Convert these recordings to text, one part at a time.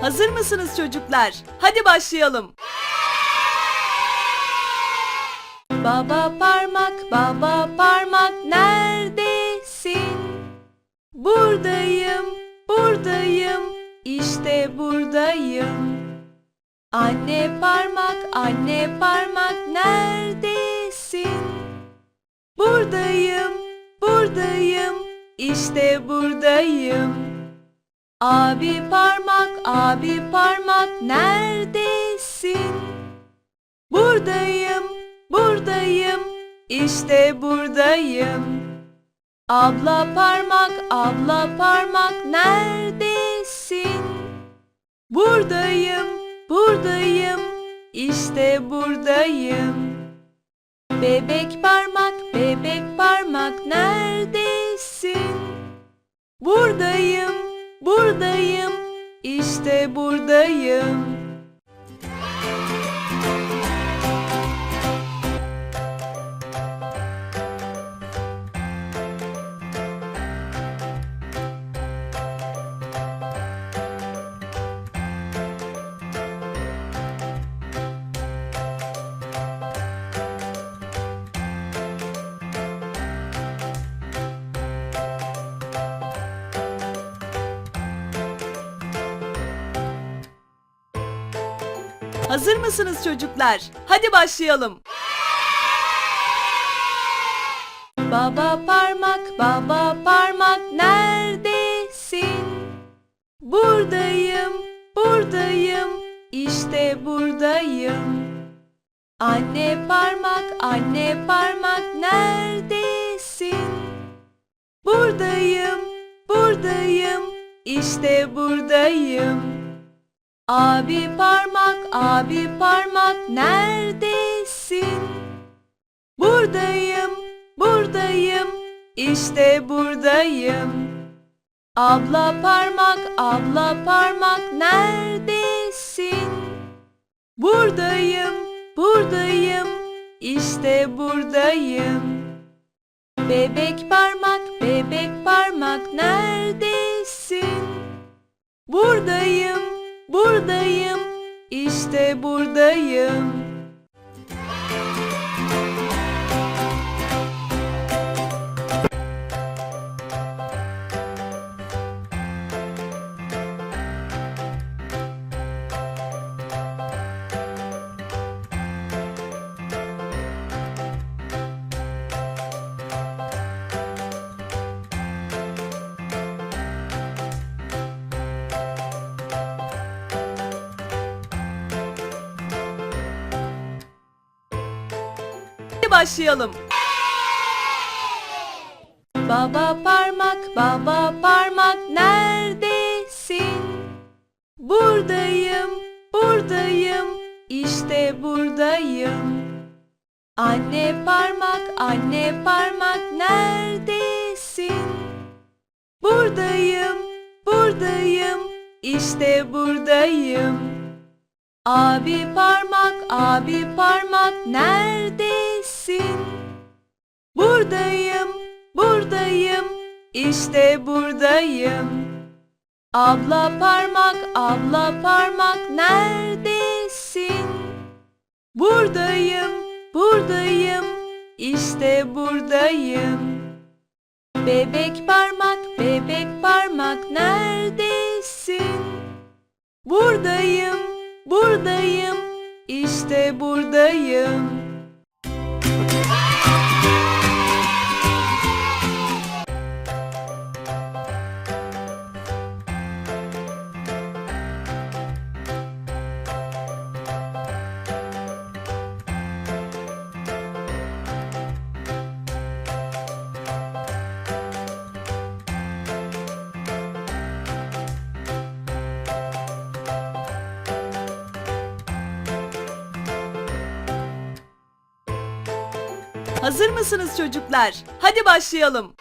Hazır mısınız çocuklar? Hadi başlayalım. Baba parmak, baba parmak neredesin? Buradayım, buradayım, işte buradayım. Anne parmak, anne parmak neredesin? Buradayım, buradayım, işte buradayım. Abi parmak, abi parmak neredesin? Buradayım, buradayım, işte buradayım. Abla parmak, abla parmak neredesin? Buradayım, buradayım, işte buradayım. Bebek parmak, bebek parmak neredesin? Buradayım, buradayım, işte buradayım. Hazır mısınız çocuklar? Hadi başlayalım. Baba parmak, baba parmak neredesin? Buradayım, buradayım, işte buradayım. Anne parmak, anne parmak neredesin? Buradayım, buradayım, işte buradayım. Abi parmak, abi parmak neredesin? Buradayım, buradayım, işte buradayım. Abla parmak, abla parmak neredesin? Buradayım, buradayım, işte buradayım. Bebek parmak, bebek parmak neredesin? Buradayım, buradayım, işte buradayım. Başlayalım. Baba parmak, baba parmak neredesin? Buradayım, buradayım, işte buradayım. Anne parmak, anne parmak neredesin? Buradayım, buradayım, işte buradayım. Abi parmak, abi parmak neredesin? Buradayım, buradayım, işte buradayım. Abla parmak, abla parmak neredesin? Buradayım, buradayım, işte buradayım. Bebek parmak, bebek parmak neredesin? Buradayım, buradayım, işte buradayım. Hazır mısınız çocuklar? Hadi başlayalım.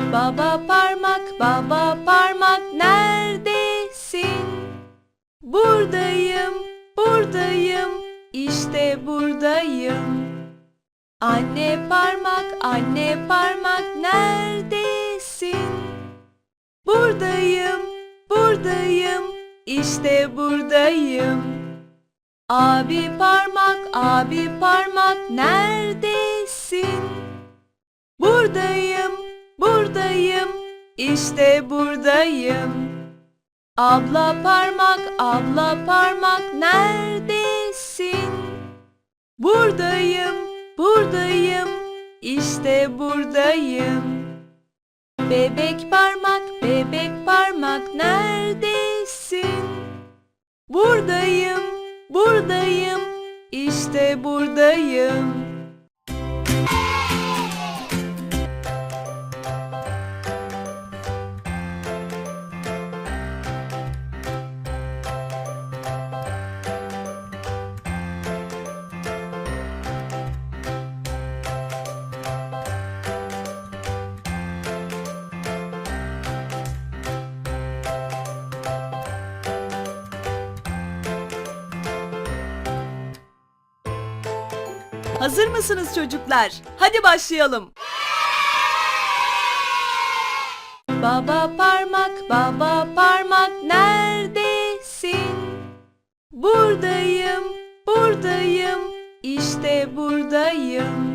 Baba parmak, baba parmak neredesin? Buradayım, buradayım, işte buradayım. Anne parmak, anne parmak neredesin? Buradayım, buradayım, işte buradayım. Abi parmak, abi parmak neredesin? Buradayım, buradayım, işte buradayım. Abla parmak, abla parmak neredesin? Buradayım, buradayım, işte buradayım. Bebek parmak, bebek parmak neredesin? Buradayım, buradayım, işte buradayım. Hazır mısınız çocuklar? Hadi başlayalım. Baba parmak, baba parmak neredesin? Buradayım, buradayım, işte buradayım.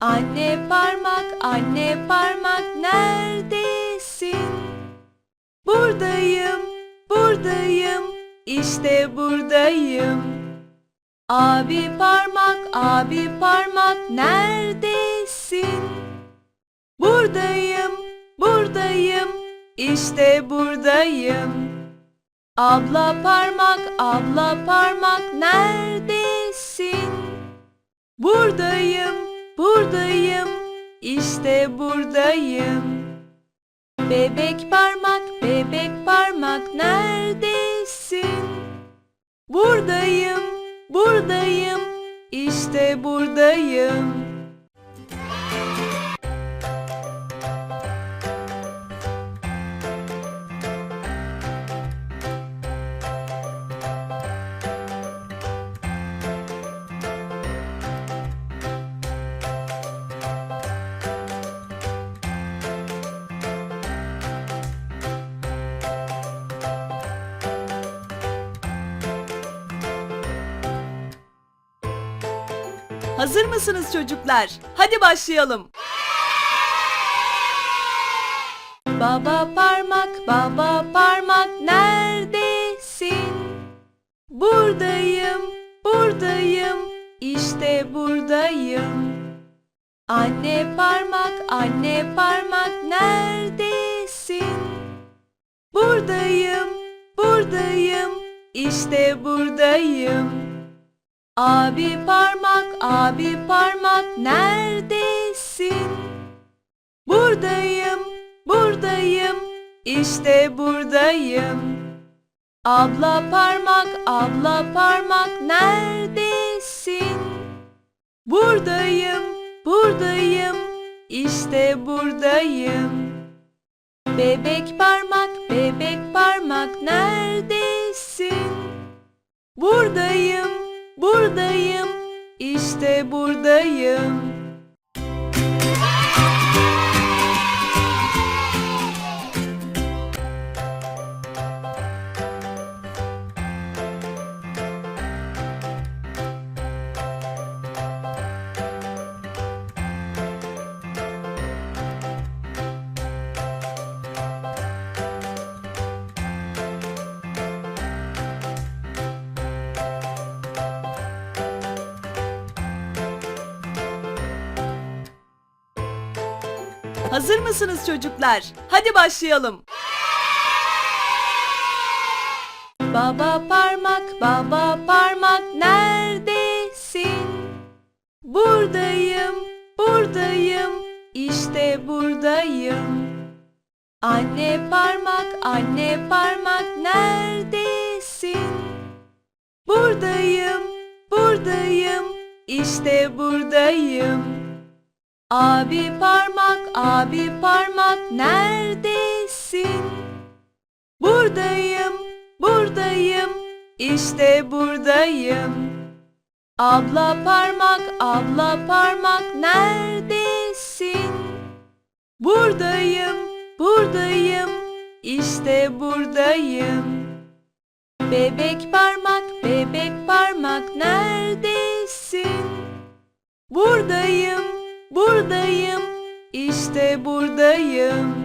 Anne parmak, anne parmak neredesin? Buradayım, buradayım, işte buradayım. Abi parmak, abi parmak neredesin? Buradayım, buradayım, işte buradayım. Abla parmak, abla parmak neredesin? Buradayım, buradayım, işte buradayım. Bebek parmak, bebek parmak neredesin? İşte buradayım. Hazır mısınız çocuklar? Hadi başlayalım. Baba parmak, baba parmak neredesin? Buradayım, buradayım, işte buradayım. Anne parmak, anne parmak neredesin? Buradayım, buradayım, işte buradayım. Abi parmak, abi parmak neredesin? Buradayım, buradayım, işte buradayım. Abla parmak, abla parmak neredesin? Buradayım, buradayım, işte buradayım. Bebek parmak, bebek parmak neredesin? Buradayım, buradayım, işte buradayım. Hazır mısınız çocuklar? Hadi başlayalım. Baba parmak, baba parmak neredesin? Buradayım, buradayım, işte buradayım. Anne parmak, anne parmak neredesin? Buradayım, buradayım, işte buradayım. Abi parmak, abi parmak neredesin? Buradayım, buradayım, işte buradayım. Abla parmak, abla parmak neredesin? Buradayım, buradayım, işte buradayım. Bebek parmak, bebek parmak neredesin? Buradayım, buradayım, işte buradayım.